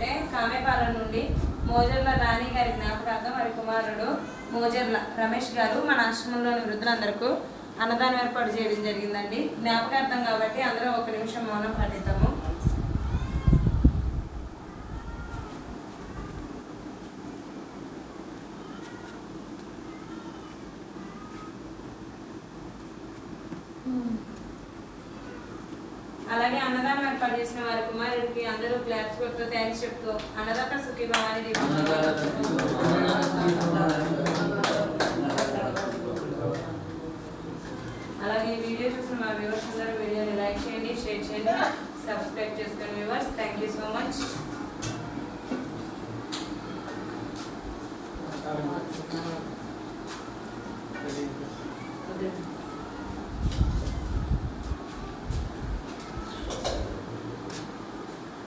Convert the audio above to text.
ఏంటంటే కామెపాలెం నుండి మోజర్ల రాణి గారి జ్ఞాపకార్థం వారి కుమారుడు మోజర్ల రమేష్ గారు మన ఆశ్రమంలోని వృద్ధులందరికీ అన్నదానం ఏర్పాటు చేయడం జరిగిందండి. జ్ఞాపకార్థం కాబట్టి అందరం ఒక నిమిషం మౌనం పాటిద్దాము. Hmm. అలాగే అన్నదానం ఏర్పాటు చేసిన వారి కుమారుడికి అందరూ క్లాప్స్ కొడుతూ థ్యాంక్స్ చెప్తూ అన్నదాత సుఖీభావాన్ని అలాగే వీడియో చూసిన మా వ్యూవర్స్ అందరూ వీడియోని లైక్ చేయండి షేర్ చేయండి సబ్స్క్రైబ్ చేసుకుని viewers thank you so much